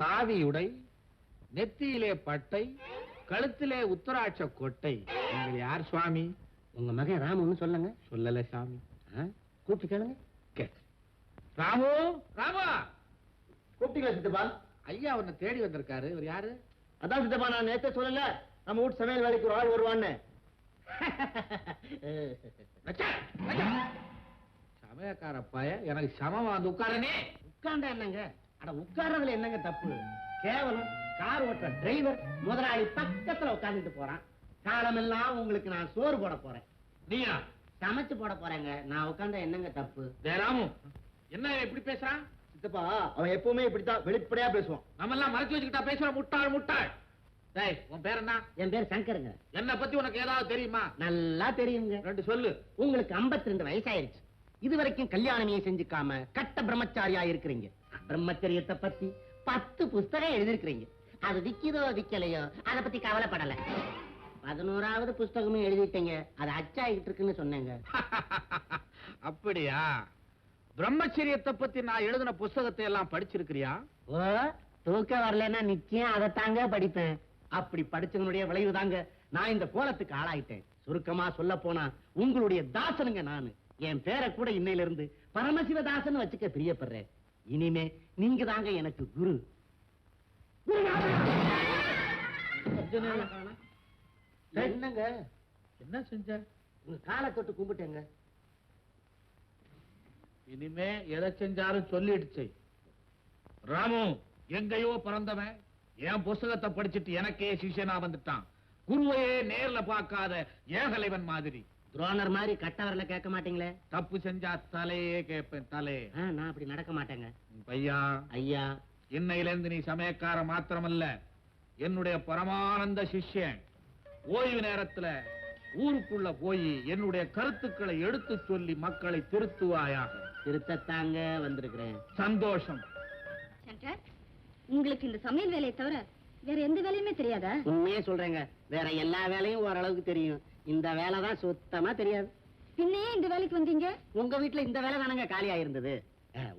காவியுடை நெத்தியிலே பட்டை கழுத்திலே உத்தராட்ச கொட்டை. நீங்கள் யார் சுவாமி? உங்க மகன் ராமுன்னு சொல்லுங்க. சொல்லல சாமி? கூப்பிட்டு கேளுங்க. கேட்க ராமு ராமா. கூப்பிட்டீங்களா சித்தப்பா. ஐயா உன்னை தேடி வந்திருக்காரு. இவர் யாரு? அதான் சித்தப்பா நான் நேத்தே சொல்லல. நம்ம வீட்டு சமையல் வேலைக்கு ஒரு ஆள் வருவான்னு. சமயக்கார பய எனக்கு சமமா வந்து உட்காரனே. உட்கார்ந்தா என்னங்க? அட உட்கார்றதுல என்னங்க தப்பு? கேவலம் கார் ஓட்டுற டிரைவர் முதலாளி பக்கத்துல உட்கார்ந்துட்டு போறான். காலமெல்லாம் உங்களுக்கு நான் சோறு போட போறேன். நீயா? சமைச்சு போட போறேங்க. நான் உட்கார்ந்தா என்னங்க தப்பு? டேய் ராமு என்ன இப்படி பேசுறான்? சித்தப்பா அவன் எப்பவுமே இப்படித்தான் வெளிப்படையா பேசுவான். நம்ம எல்லாம் மறைச்சு வச்சுக்கிட்டா பேசுற முட்டாள் முட்டாள். டேய் உன் பேர் என்ன? என் பேர் சங்கருங்க. என்ன பத்தி உனக்கு ஏதாவது தெரியுமா? நல்லா தெரியுங்க. ரெண்டு சொல்லு. உங்களுக்கு 52 ரெண்டு வயசாயிருச்சு. இது வரைக்கும் கல்யாணமே செஞ்சுக்காம கட்ட பிரம்மச்சாரியா இருக்கிறீங்க. பிரம்மச்சரியத்தை பத்தி பத்து புஸ்தகம் எழுதிருக்கிறீங்க. அது விக்கிதோ விக்கலையோ அத பத்தி கவலைப்படல. பதினோராவது புஸ்தகமும் எழுதிட்டீங்க. அது அச்சாயிட்டு இருக்குன்னு சொன்னேங்க. அப்படியா? பிரம்மச்சரியத்தை பத்தி நான் எழுதின புஸ்தகத்தை எல்லாம் படிச்சிருக்கிறியா? ஓ தூக்கம் வரலன்னா நிச்சயம் அதை தாங்க படிப்பேன். அப்படி படிச்சவனுடைய விளைவு தாங்க நான் இந்த கோலத்துக்கு ஆளாயிட்டேன். சுருக்கமா சொல்ல போனா உங்களுடைய தாசனுங்க நானு. என் பேரை கூட இன்னையில இருந்து பரமசிவ தாசன் வச்சுக்க பிரியப்படுறேன். இனிமே நீங்க தாங்க எனக்கு குரு. என்னங்க? என்ன செஞ்ச? உங்க காலை தொட்டு கும்பிட்டேங்க. இனிமே எதை செஞ்சாலும் சொல்லிடுச்சு. ராமு எங்கேயோ பிறந்தவன் என் புஸ்தகத்தை படிச்சிட்டு எனக்கே சிஷ்யனா வந்துட்டான். குருவையே நேர்ல பார்க்காத ஏகலைவன் மாதிரி. துரோணர் மாதிரி கட்டவரில் கேட்க மாட்டீங்களே? தப்பு செஞ்சா தலையே கேட்பேன் தலே. ஆ, நான் அப்படி நடக்க மாட்டேங்க. பையா? ஐயா. இன்னையிலிருந்து நீ சமயக்கார மாத்திரமல்ல என்னுடைய பரமானந்த சிஷ்யன். ஓய்வு நேரத்துல ஊருக்குள்ள போய் என்னுடைய கருத்துக்களை எடுத்து சொல்லி மக்களை திருத்துவாயாக. திருத்தத்தாங்க வந்திருக்கிறேன். சந்தோஷம். உங்களுக்கு இந்த சமையல் வேலையை தவிர வேற எந்த வேலையுமே தெரியாதா? உண்மையே சொல்றேங்க. வேற எல்லா வேலையும் ஓரளவுக்கு தெரியும். இந்த வேலை தான் சுத்தமா தெரியாது. பின்னையே இந்த வேலைக்கு வந்தீங்க? உங்க வீட்டுல இந்த வேலை தானங்க காலியா இருந்தது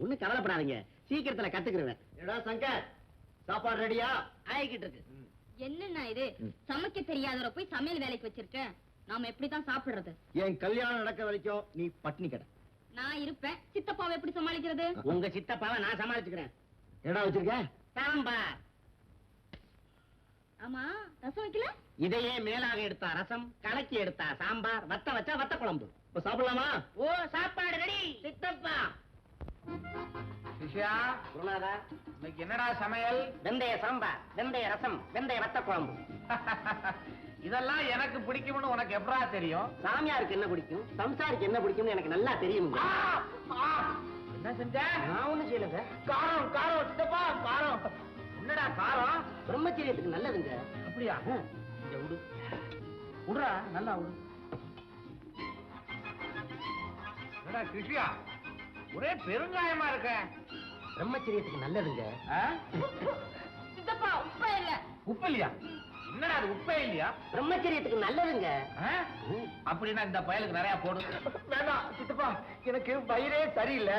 ஒண்ணும் கவலைப்படாதீங்க. சீக்கிரத்துல கத்துக்கிருவேன். ஏடா சங்கர் சாப்பாடு ரெடியா? ஆயிக்கிட்டு இருக்கு. என்னண்ணா இது? சமைக்க தெரியாதவரை போய் சமையல் வேலைக்கு வச்சிருக்கேன். நாம எப்படிதான் சாப்பிடுறது? என் கல்யாணம் நடக்க வரைக்கும் நீ பட்னி கடை. நான் இருப்பேன். சித்தப்பாவை எப்படி சமாளிக்கிறது? உங்க சித்தப்பாவை நான் சமாளிச்சுக்கிறேன். என்னடா வச்சிருக்க? சாம்பார். ஆமா ரசம் வைக்கல? இதையே மேலாக எடுத்தா ரசம் கலக்கி எடுத்தா சாம்பார் வத்த வச்சா வத்த குழம்பு. இப்ப சாப்பிடலாமா? ஓ சாப்பாடு ரெடி. சித்தப்பா. சிஷ்யா குருநாதா. இன்னைக்கு என்னடா சமையல்? வெந்தய சாம்பார் வெந்தய ரசம் வெந்தய வத்த குழம்பு. இதெல்லாம் எனக்கு பிடிக்கும்னு உனக்கு எப்படா தெரியும்? சாமியாருக்கு என்ன பிடிக்கும்? சம்சாருக்கு என்ன பிடிக்கும்னு எனக்கு நல்லா தெரியும். என்ன செஞ்ச? நான் ஒண்ணும் செய்யலங்க காரம் காரம் சித்தப்பா காரம். என்னடா காரம்? பிரம்மச்சரியத்துக்கு நல்லதுங்க. அப்படியா? விடுறா நல்லா விடு என்னடா கிருஷ்யா ஒரே பெருங்காயமா இருக்க. பிரம்மச்சரியத்துக்கு நல்லதுங்க? சித்தப்பா உப்பா இல்ல. உப்பு இல்லையா? என்னடா அது உப்பே இல்லையா? பிரம்மச்சரியத்துக்கு நல்லதுங்க? அப்படின்னா இந்த பயலுக்கு நிறைய போடு. வேண்டாம் சித்தப்பா எனக்கு வயிறே சரியில்லை.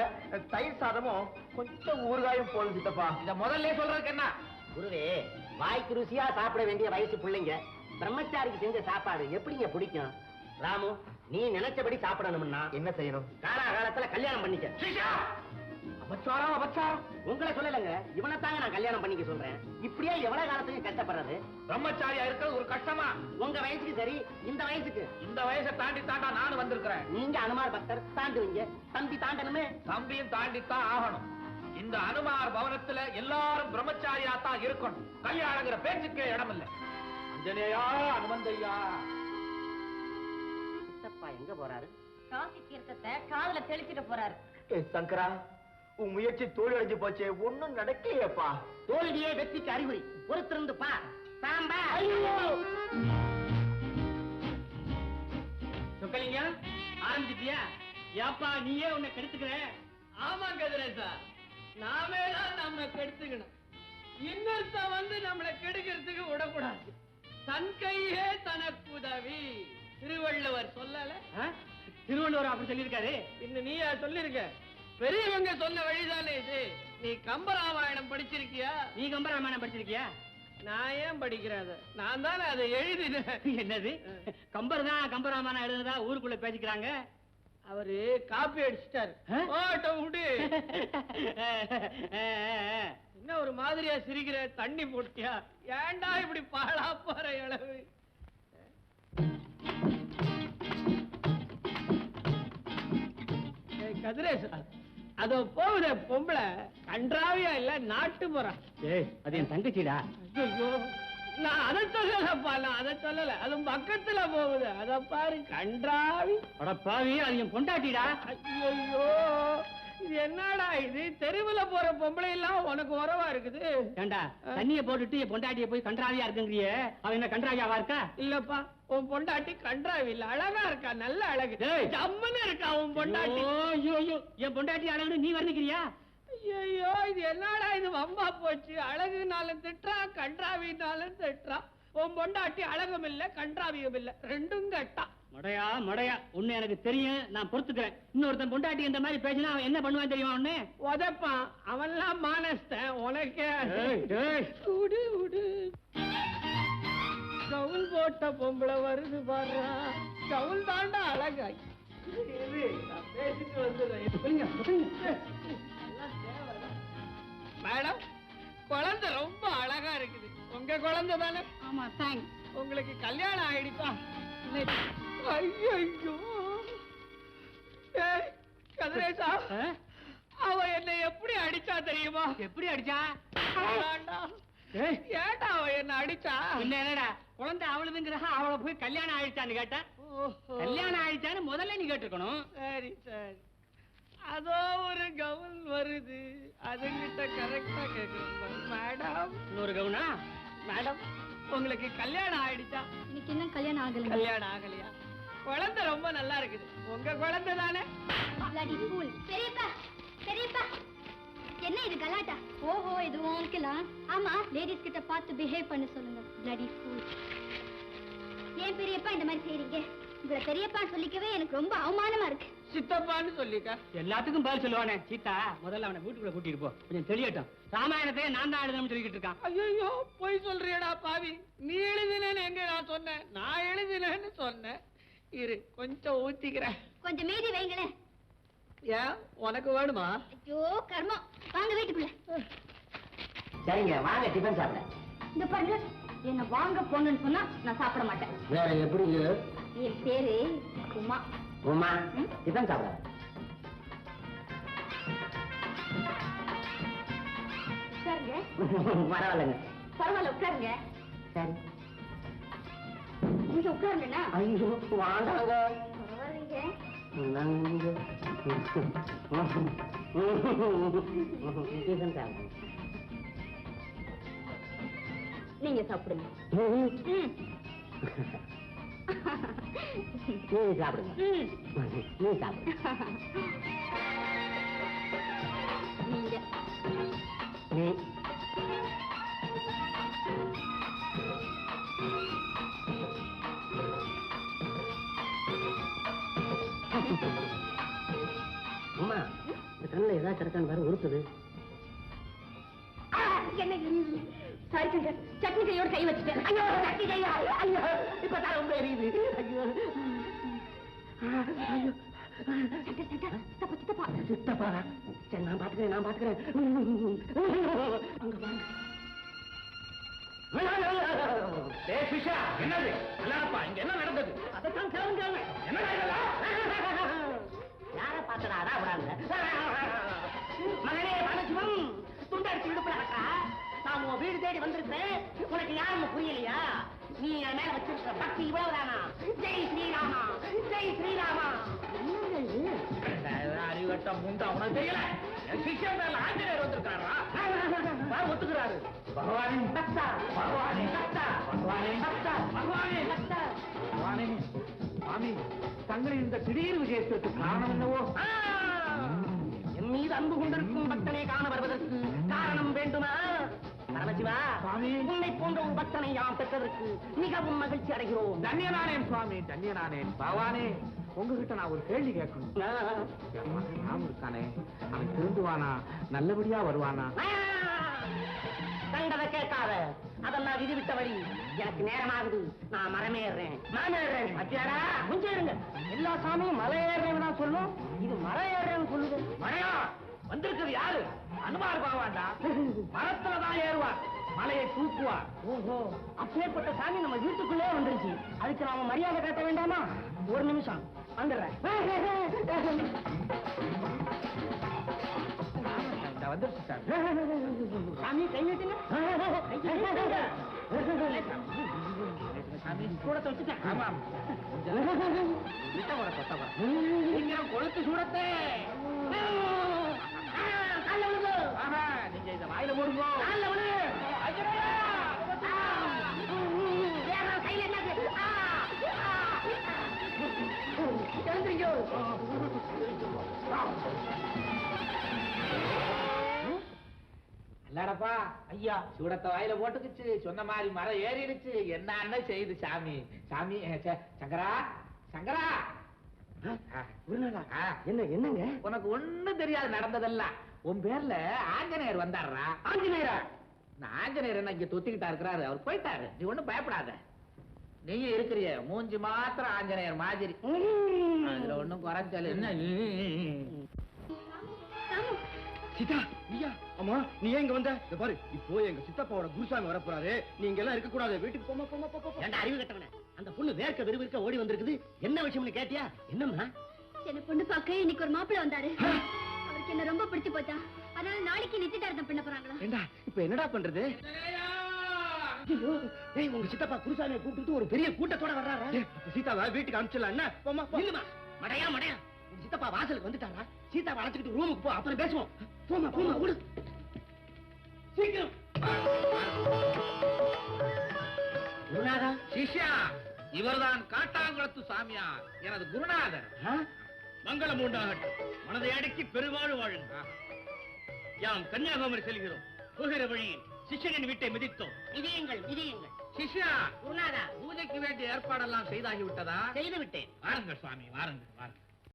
தயிர் சாதமும் கொஞ்சம் ஊறுகாயும் போடும் சித்தப்பா. இத முதல்ல சொல்றதுக்கு என்ன? குருவே வாய்க்கு ருசியா சாப்பிட வேண்டிய வயசு பிள்ளைங்க. பிரம்மச்சாரிக்கு செஞ்ச சாப்பாடு எப்படிங்க பிடிக்கும்? ராமு நீ நினைச்சபடி சாப்பிடணும்னா என்ன செய்யணும்? காலாகாலத்துல கல்யாணம் பண்ணிக்க. அபச்சாரம் அபச்சாரம். உங்களை சொல்லலைங்க இவனைத்தாங்க நான் கல்யாணம் பண்ணிக்க சொல்றேன். இப்படியே எவ்வளவு காலத்துக்கு கஷ்டப்படுறது? பிரம்மச்சாரியா இருக்கிறது ஒரு கஷ்டமா? உங்க வயசுக்கு சரி இந்த வயசுக்கு. இந்த வயசை தாண்டி தாண்டா நானும் வந்திருக்கிறேன். நீங்க அனுமார் பக்தர் தாண்டுவீங்க. தம்பி தாண்டணுமே. தம்பியும் தாண்டித்தான் ஆகணும். இந்த அனுமார் பவனத்துல எல்லாரும் பிரம்மச்சாரியா தான் இருக்கணும். கல்யாணங்கிற பேச்சுக்கே இடம் இல்ல அஞ்சனேயா அனுமந்தையா? சித்தப்பா எங்க போறாரு? காசி தீர்த்தத்தை காதுல தெளிச்சிட்டு போறாரு. ஏ சங்கரா உன் முயற்சி தோல்வி அடைஞ்சு போச்சே ஒண்ணும் நடக்கலையேப்பா. தோல்வியே வெற்றிக்கு அறிகுறி. பொறுத்திருந்து பார் சாம்பா. சொக்கலிங்க ஆரம்பிச்சிட்டியா? ஏப்பா நீயே உன்னை கெடுத்துக்கிற? ஆமா கதிரேசா. நாமே தான் நம்ம கெடுத்துக்கணும். இன்னொருத்த வந்து நம்மளை கெடுக்கிறதுக்கு விடக்கூடாது. தன் கையே தனக்கு உதவி திருவள்ளுவர் சொல்லல. திருவள்ளுவர் அப்படி சொல்லியிருக்காரு? இன்னும் நீயா சொல்லிருக்க? பெரியவங்க சொன்ன வழிதானே இது. நீ கம்பராமாயணம் படிச்சிருக்கியா? நீ கம்பராமாயணம் படிச்சிருக்கியா? நான் ஏன் படிக்கிறேன் நான் தானே அதை எழுதினேன். என்னது? கம்பர் தான் கம்பராமாயணம் எழுதுனதா ஊருக்குள்ள பேசிக்கிறாங்க? அவரு காப்பி அடிச்சிட்டாரு. என்ன ஒரு மாதிரியா சிரிக்கிற? தண்ணி போட்டியா? ஏன்டா இப்படி பாழா போற இளவு? ஏய், கதிரேச அதோ போகுதே பொம்பளை. கன்றாவியா இல்ல நாட்டு போறான் ஏய் அது என் தங்கச்சிடா. ஐயோ நான் அதை சொல்லலப்பா நான் அதை சொல்லல. அதுவும் பக்கத்துல போகுது. அத பாரு கன்றாவி. அட பாவி அது என் பொண்டாட்டிடா. ஐயோ இது என்னடா இது? தெருவுல போற பொம்பளை எல்லாம் உனக்கு உறவா இருக்குது. ஏண்டா தண்ணிய போட்டுட்டு என் பொண்டாட்டிய போய் கன்றாவியா இருக்குங்கிறியே? அவன் என்ன கன்றாவியாவா இருக்கா? இல்லப்பா உன் பொண்டாட்டி கன்றாவி இல்ல அழகா இருக்கா? நல்ல அழகு. ஜம்முன்னு இருக்கா உன் பொண்டாட்டி? ஐயோ. என் பொண்டாட்டி அழகுன்னு நீ வர்ணிக்கிறியா? ஐயோ இது என்னடா இது வம்பா போச்சு? அழகுனாலும் திட்டுறா கன்றாவினாலும் திட்டுறா. உன் பொண்டாட்டி அழகும் இல்ல கன்றாவியும் இல்ல ரெண்டும் கட்டா. மடையா மடையா. உன்னை எனக்கு தெரியும் நான் பொறுத்துக்கிறேன். இன்னொருத்தன் பொண்டாட்டி இந்த மாதிரி பேசினா அவன் என்ன பண்ணுவான் தெரியுமா உன்னை? உதப்பான். அவன்லாம் மானஸ்தன் உனக்கே. விடு விடு கவுல் போட்ட பொம்பளை வருது பாடுறா கவுல் தாண்டா அழகாய். பேசிட்டு வந்துடுறேன். மேடம் குழந்தை ரொம்ப அழகா இருக்குது. உங்க குழந்தை தானே? ஆமா தேங்க்ஸ் உங்களுக்கு கல்யாணம் ஆயிடுப்பா ஐயோ கதிரேசா? அவ என்னை எப்படி அடிச்சா தெரியுமா? எப்படி அடிச்சா? ஏன்டா அவ என்ன அடிச்சா? பின்ன என்னடா? குழந்தை அவளுதுங்கிறா அவளை போய் கல்யாணம் ஆயிடுச்சான்னு கேட்டா. கல்யாணம் ஆயிடுச்சான்னு முதல்ல நீ கேட்டிருக்கணும். சரி சரி. அதோ ஒரு கவுன் வருது. அதுகிட்ட கரெக்டா கேக்குறேன் மேடம். இன்னொரு கவுனா? மேடம் உங்களுக்கு கல்யாணம் ஆயிடுச்சா? எனக்கு இன்னும் கல்யாணம் ஆகல கல்யாணம் ஆகலையா? குழந்தை ரொம்ப நல்லா இருக்குது. உங்க குழந்தை தானே. பெரியப்பா பெரியப்பா. என்ன இது கலாட்டா? ஓஹோ இது உனக்குலாம் ஆமா லேடிஸ் கிட்ட பார்த்து பிஹேவ் பண்ண சொல்லுங்க. Bloody fool. ஏன் பெரியப்பா இந்த மாதிரி செய்றீங்க? உங்களை பெரியப்பா சொல்லிக்கவே எனக்கு ரொம்ப அவமானமா இருக்கு. சித்தப்பான்னு சொல்லிக்க. எல்லாத்துக்கும் பதில் சொல்லுவானே. சீதா முதல்ல அவனை வீட்டுக்குள்ள கூட்டிட்டு போ. கொஞ்சம் தெளியட்டும். ராமாயணத்தை நான் தான் எழுதணும்னு சொல்லிக்கிட்டு இருக்கான். ஐயோ போய் சொல்றியடா பாவி. நீ எழுதினேன்னு எங்க நான் சொன்னேன்? நான் எழுதினேன்னு சொன்னேன். இரு கொஞ்சம் ஊத்திக்கிறேன். கொஞ்சம் மீதி வைங்களேன். ஏன்? உனக்கு வேணுமா? ஐயோ கர்மம். வாங்க வீட்டுக்குள்ள. சரிங்க வாங்க டிஃபன் சாப்பிட. இந்த பாருங்க என்ன வாங்க போங்கன்னு சொன்னா நான் சாப்பிட மாட்டேன். வேற எப்படி என் பேரு உமா. உமா? டிஃபன் சாப்பிட உட்காருங்க. பரவாயில்லைங்க. பரவாயில்ல உட்காருங்க. சரி. நீங்க உட்காருங்கண்ணா. ஐயோ வாண்டாங்க நீங்க சாப்பிடுங்க. ம். நீ சாப்பிடுங்க. நீ சாப்பிடு நீங்க நீ அம்மா இந்த கண்ணில் ஏதாவது கிடக்கான்னு வர உறுத்துது சட்னி கையோட கை வச்சுட்டேன். ஐயோ சட்னி கையா ஐயோ இப்ப தான் ரொம்ப எரியுது. ஐயோ. ஐயோ. சங்கர் சங்கர் சித்தப்பா சித்தப்பா. சித்தப்பா. சரி நான் பாத்துக்கிறேன் நான் பாத்துக்கிறேன். அங்க பாருங்க டேய் ஃபிஷா என்னது? இல்லப்பா இங்க என்ன நடந்தது? அதைத்தான் கேளுங்க என்னடா இதெல்லாம் யார பார்த்தடாடா விடாங்க மகனே பரமசிவம் துண்டடிச்சு விடுப்புல கட்டா நான் உன் வீடு தேடி வந்திருக்கேன் உனக்கு யாருன்னு புரியலையா? நீ என் மேல வச்சிருக்கிற பக்தி இவ்வளவுதானா? ஜெய் ஸ்ரீராமா. ஜெய் ஸ்ரீராமா? அறிவட்டம் முண்டா உனக்கு தெரியல? என் சிஷ்யன் மேல ஆஞ்சநேயர் வந்திருக்காரா வா, ஒத்துக்கிறாரு. பகவானே. பக்தா. பகவானே. பக்தா. பகவானே. பக்தா. பகவானே. பக்தா. பகவானே. சுவாமி தங்களின் இந்த திடீர் விஜயத்திற்கு காரணம் என்னவோ? போன்ற ஒரு பக்தனை யாம் பெற்றதற்கு மிகவும் மகிழ்ச்சி அடைகிறோம். தன்யனானேன் சுவாமி தன்யனானேன் பகவானே உங்ககிட்ட நான் ஒரு கேள்வி கேட்கணும். ராமு இருக்கானே அவன் திருந்துவானா? நல்லபடியா வருவானா? கண்டதை கேட்காத. அதெல்லாம் விதி விட்ட வழி. எனக்கு நேரமாகுது. நான் மரமேறேன் மரமேறேன் அத்தியாரா கொஞ்சம் இருங்க எல்லா சாமியும் மலை ஏறுறேன்னு தான் சொல்லும் இது மலை ஏறுறேன்னு சொல்லுது. மழையா வந்திருக்கிறது யாரு? அனுமார் பாவாண்டா மரத்துல தான் ஏறுவார் மலையை தூக்குவார். ஓஹோ. அப்பேற்பட்ட சாமி நம்ம வீட்டுக்குள்ளே வந்துருச்சு. அதுக்கு நாம மரியாதை காட்ட வேண்டாமா? ஒரு நிமிஷம். வந்துடுறேன். வந்துருச்சு சார் சாமி கை. சாமி. கூட வச்சுட்டேன் ஆமாம் சீக்கிரம் கொளுத்து சூடத்தே. நீங்க இத வாயில போடுங்க. இல்லடப்பா ஐயா சூடத்தை வாயில போட்டுக்குச்சு. சொன்ன மாதிரி மரம் ஏறிடுச்சு. என்னன்னு செய்யுது சாமி. சாமி சங்கரா சங்கரா. என்ன என்னங்க? உனக்கு ஒண்ணும் தெரியாது நடந்ததெல்லாம் உன் பேர்ல ஆஞ்சநேயர் வந்தாருடா ஆஞ்சநேயரா? நான் ஆஞ்சநேயர் என்ன இங்க தொத்திக்கிட்டா இருக்கிறாரு? அவர் போயிட்டாரு. நீ ஒண்ணும் பயப்படாத. நீங்க இருக்கிறிய மூஞ்சி மாத்திரம் ஆஞ்சநேயர் மாதிரி. அதுல ஒண்ணும் குறைச்சல் என்ன சீதா நீயா? அம்மா நீ ஏன் இங்க வந்த? இந்த பாரு இப்போ எங்க சித்தப்பாவோட குருசாமி வரப்போறாரு. நீங்க எல்லாம் இருக்க கூடாது. வீட்டுக்கு போமா போமா போ, போ, போ. ஏன்டா அறிவு கட்டவனே? அந்த பொண்ணு வேர்க்க விறுவிறுக்க ஓடி வந்திருக்குது. என்ன விஷயம்னு கேட்டியா? என்னம்மா? என்ன பொண்ணு பார்க்க இன்னைக்கு ஒரு மாப்பிள்ளை வந்தாரு. அவருக்கு என்ன ரொம்ப பிடிச்சு போச்சா. அதனால நாளைக்கு நிச்சயதார்த்தம் பண்ண போறாங்களா? ஏண்டா இப்ப என்னடா பண்றது? ஐயோ, ஏய் உங்க சித்தப்பா குருசாமியை கூப்பிட்டு ஒரு பெரிய கூட்டத்தோட வர்றாரா? சீதாவை வீட்டுக்கு அனுப்பிச்சிடலாம். என்ன? போமா மடையா மடையா. உங்க சித்தப்பா வாசலுக்கு வந்துட்டாரா? சீதா அழைச்சுக்கிட்டு ரூமுக்கு போ அப்புறம் பேசுவோம். போமா போமா ஓடு. சீக்கிரம். குருநாதா. சிஷ்யா இவர்தான் காட்டாங்குளத்து சாமியார். எனது குருநாதர்? மங்களம் உண்டாகட்டும். மனதை அடக்கி பெருவாழ் வாழுங்க யாம் கன்னியாகுமரி செல்கிறோம். போகிற வழியில். சிஷ்யனின் வீட்டை மிதித்தோம். விதியுங்கள் விதியுங்கள் சிஷ்யா! குருநாதா பூஜைக்கு வேண்டிய ஏற்பாடெல்லாம் செய்தாகி விட்டதா? செய்து விட்டேன். வாருங்கள் சுவாமி வாருங்கள் வாருங்கள்.